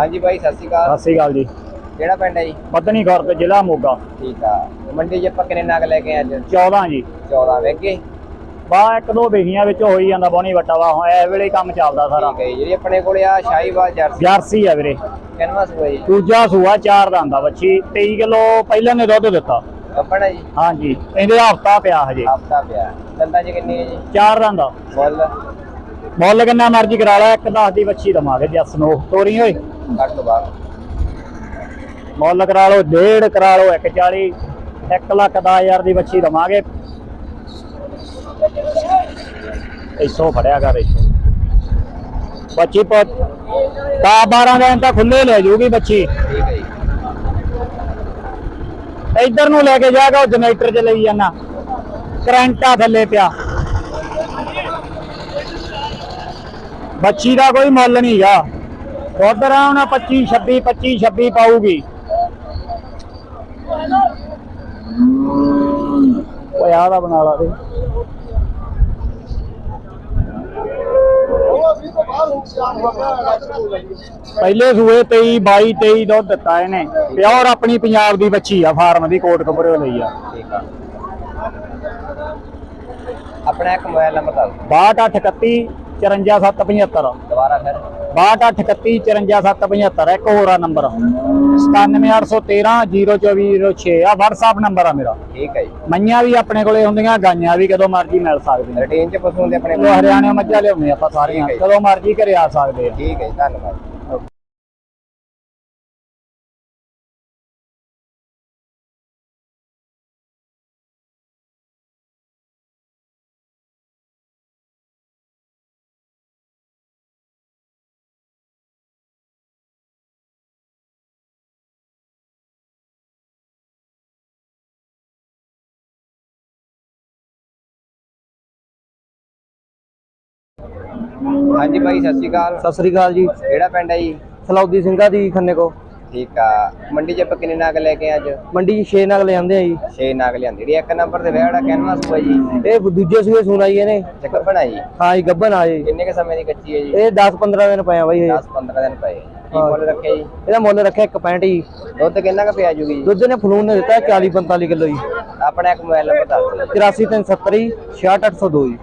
ਹਾਂਜੀ ਬਾਈ ਸਤਿ ਸ਼੍ਰੀ ਅਕਾਲ। ਸਤਿ ਸ੍ਰੀ ਅਕਾਲ ਜੀ। ਕਿਹੜਾ ਪਿੰਡ ਹੈ ਜੀ? ਪਤਨੀ ਖੁਰਦ ਜ਼ਿਲ੍ਹਾ ਮੋਗਾ। ਠੀਕ ਆ। ਮੰਡੀ 'ਚ ਆਪਾਂ ਕਿੰਨੇ ਨਗ ਲੈ ਕੇ ਆਏ ਅੱਜ? 14 ਜੀ। 14 ਵੇਗੇ ਬਾ ਇੱਕ ਦੋ ਬੇਹੀਆਂ ਵਿੱਚ ਹੋਈ ਜਾਂਦਾ ਬੋਣੀ ਵਟਾ ਵਾ। ਹੁਣ ਇਹ ਵੇਲੇ ਹੀ ਕੰਮ ਚੱਲਦਾ ਸਾਰਾ। ਠੀਕ ਹੈ ਜੀ। ਜਿਹੜੀ ਆਪਣੇ ਕੋਲੇ ਆ ਸ਼ਾਹੀਵਾਲ ਜਰਸੀ। ਜਰਸੀ ਆ ਵੀਰੇ। ਕਿੰਨਵਾ ਸੂਆ ਜੀ? ਦੂਜਾ ਸੂਆ ਚਾਰ ਦਾ ਹੁੰਦਾ ਬੱਚੀ। 23 ਕਿਲੋ ਪਹਿਲਾਂ ਨੇ ਦੁੱਧ ਦਿੱਤਾ। ਕੱਪੜਾ ਜੀ? ਹਾਂਜੀ ਇਹਦੇ ਹਫਤਾ ਪਿਆ ਹਜੇ। ਹਫਤਾ ਪਿਆ। ਦੰਦਾਂ 'ਚ ਕਿੰਨੀ ਹੈ ਜੀ? ਚਾਰ ਦਾ ਹੁੰਦਾ ਮੁੱਲ? ਮੁੱਲ ਕਿੰਨਾ ਮਰਜ਼ੀ ਕਰਾ ਲੈ ਇੱਕ 10 ਦੀ ਬੱਚੀ ਦਵਾਂਗੇ ਜੱਸ ਨੂੰ। ਤੋਰੀ ਓਏ। ਕੱਟ ਤੋਂ ਮੁੱਲ ਕਰਾ ਲਓ, ਡੇਢ ਕਰਾ ਲਓ 140 1 ਲੱਖ 10000 ਦੀ ਬੱਚੀ ਦਵਾਂਗੇ। ਇਸੋ ਫੜਿਆ ਕਰ ਇਸੋ ਬੱਚੀ ਪ 12 ਦਿਨ ਤਾਂ ਖੁੱਲੇ ਲੈ ਜੂਗੀ ਬੱਚੀ ਠੀਕ ਇੱਧਰ ਨੂੰ ਲੈ ਕੇ ਜਾਗਾ ਉਹ ਜਨਰੇਟਰ 'ਚ ਲਈ ਜਾਣਾ ਕਰੰਟਾ ਥੱਲੇ ਪਿਆ। ਬੱਚੀ ਦਾ ਕੋਈ ਮੁੱਲ ਨਹੀਂ ਉਧਰ ਆਉਣਾ 25 26 25 26 ਪਾਊਗੀ। ਓਏ ਦਾ ਬਣਾ ਲਾ ਦੇ। ਪਹਿਲੇ ਸੂਏ 23 22 23 ਦੁੱਧ ਦਿੱਤਾ ਇਹਨੇ। ਪਿਓਰ ਆਪਣੀ ਪੰਜਾਬ ਦੀ ਬੱਚੀ ਆ ਫਾਰਮ ਦੀ ਕੋਟ ਕਪਰੇ ਲਈ ਆ। ਠੀਕ ਆ। ਆਪਣਾ ਇੱਕ ਮੋਬਾਈਲ ਨੰਬਰ ਦੱਸ ਦਿਓ। 6231 54775 ਦੁਬਾਰਾ ਫਿਰ। 6231 54775 ਇੱਕ ਹੋਰ ਆ ਨੰਬਰ 97813 02406 ਆ WhatsApp ਨੰਬਰ ਆ ਮੇਰਾ। ਠੀਕ ਹੈ ਜੀ। ਮਈਆਂ ਵੀ ਆਪਣੇ ਕੋਲੇ ਹੁੰਦੀਆਂ ਗਾਈਆਂ ਵੀ ਕਦੋਂ ਮਰਜ਼ੀ ਮਿਲ ਸਕਦੀਆਂ। ਰੂਟੀਨ 'ਚ ਪਸ਼ੂ ਦੇ ਆਪਣੇ ਉਹ ਹਰਿਆਣੇ ਮੱਝਾਂ ਲਿਆਉਂਦੇ ਆਪਾਂ ਸਾਰੀਆਂ। ਕਦੋਂ ਮਰਜ਼ੀ ਘਰੇ ਆ ਸਕਦੇ ਆ। ਠੀਕ ਹੈ ਧੰਨਵਾਦ। ਹਾਂਜੀ ਬਾਈ ਸਤਿ ਸ਼੍ਰੀ ਅਕਾਲ। ਸਤਿ ਸ੍ਰੀ ਅਕਾਲ ਜੀ। ਕਿਹੜਾ ਪਿੰਡ ਹੈ ਜੀ? ਸਲੌਦੀ ਸਿੰਘਾ ਦੀ ਖੰਨੇ ਕੋ ਠੀਕ ਆ। ਮੰਡੀ 'ਚ ਆਪਾਂ ਕਿੰਨੇ ਨਗ ਲੈ ਕੇ ਆਏ ਅੱਜ? ਮੰਡੀ 'ਚ 6 ਨਗ ਲੈ ਆਂਦੇ ਆ ਜੀ। 6 ਨਗ ਲਿਆਂਦੀ ਜਿਹੜੀ ਇੱਕ ਨੰਬਰ ਤੇ ਵਿਆਹੜਾ ਕੈਨਵਾ ਸੂਆ ਜੀ। ਇਹ ਦੂਜੇ ਸੂਏ ਸੁਣਾ ਇਹਨੇ। ਚੱਕਰ ਬਣਾ ਜੀ ਹਾਂ ਜੀ ਗੱਬਨ ਆ ਜੀ ਕਿੰਨੇ ਕ ਸਮੇਂ ਦੀ ਕੱਚੀ ਹੈ ਜੀ? ਇਹ 10 15 ਦਿਨ ਪਏ ਆ ਬਾਈ ਇਹ 10 15 ਦਿਨ ਪਏ ਕੀ। ਮੁੱਲ ਰੱਖਿਆ ਜੀ? ਇਹਦਾ ਮੁੱਲ ਰੱਖਿਆ 165 ਜੀ। ਦੁੱਧ ਕਿੰਨਾ ਕ ਪਿਆ ਜੂਗੀ ਜੀ? ਦੁੱਧ ਨੇ ਫਲੂਨ ਨੇ ਦਿੱਤਾ 40 45 ਕਿਲੋ ਜੀ। ਆਪਣਾ ਇੱਕ ਮੋਬਾਈਲ ਨੰਬਰ ਦੱਸ ਦਿਓ। 84370 ਜੀ 66802 ਜੀ।